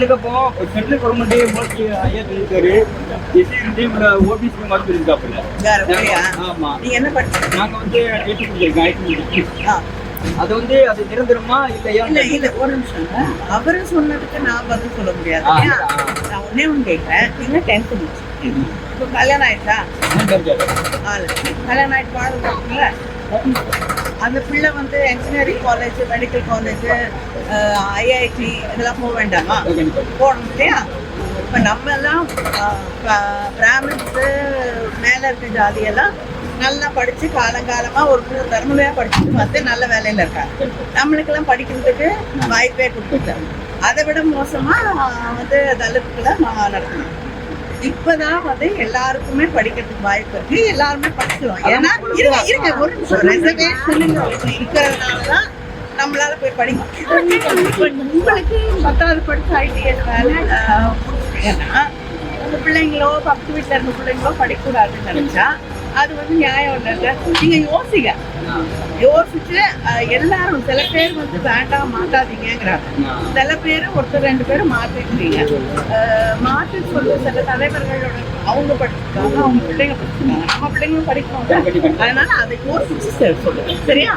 செட்டிலுக்கு அப்போ settle government mostly ஐயா சொல்லியிருக்காரு. எஸ்சி இருந்து ஓபிசி மாதிரி வழியா? ஆமா. நீங்க என்ன நாங்க வந்து ஐடி முடிச்சிருக்கோம் ஐடி முடிச்சிருக்கோம் ஆ. அது வந்து அது நிரந்தரமா இல்லையா? இல்ல இல்ல ஒரு நிமிஷம். அவரு சொன்னதுக்கு நான் பதில் சொல்ல முடியாது. நான் ஒன்னே ஒண்ணு கேட்கிறேன் நீங்க டென்த் முடிச்சு இப்போ கல்யாணம் ஆயிடுச்சா? கல்யாணம் ஆயிட்டு வாழ்ந்துருக்குல்ல அந்த பிள்ளை வந்து engineering college medical college IIT இதெல்லாம் போக வேண்டாமா? போகணும் இல்லையா? இப்போ நம்ம எல்லாம் பிராமின்ஸு மேலே இருக்க ஜாதியெல்லாம் நல்லா படித்து காலங்காலமாக ஒரு மூணு தலைமுறையாக படிச்சுட்டு வந்து நல்ல வேலையில் இருக்காங்க நம்மளுக்கெல்லாம் படிக்கிறதுக்கு வாய்ப்பே கொடுத்துட்டாங்க. அதை விட மோசமாக வந்து தலித்துக்களை நடத்தணும். இப்பதான் வந்து எல்லாருக்குமே படிக்கிறதுக்கு வாய்ப்பு இருக்கு. எல்லாருமே படிக்கிறோம் ஏன்னா இருங்க இருங்க ஒரு நிமிஷம் ரிசர்வேஷன் இருக்கிறதுனால தான் நம்மளால போய் படிக்க இப்ப உங்களுக்கு பத்தாவது படிச்சு ஐடிஎஸ் வேலை ஏன்னா உங்க பிள்ளைங்களோ பக்கத்து வீட்டுல இருக்க பிள்ளைங்களோ படிக்கக்கூடாதுன்னு நினைச்சா அது வந்து நியாயம் இல்லைல்ல நீங்க யோசிங்க. யோசிச்சு எல்லாரும் சில பேர் வந்து வேண்டாம் மாட்டாதீங்கிறாங்க சில பேர் ஒருத்தர் ரெண்டு பேரும் மாத்திருக்கீங்க மாற்றி சொல்ல சில தலைவர்களோட அவங்க படிச்சிருக்காங்க அவங்க பிள்ளைங்க படிச்சிருக்காங்க நம்ம பிள்ளைங்களும் படிக்கணும் அதனால அதை யோசிச்சு சொல்லுங்க. சரியா?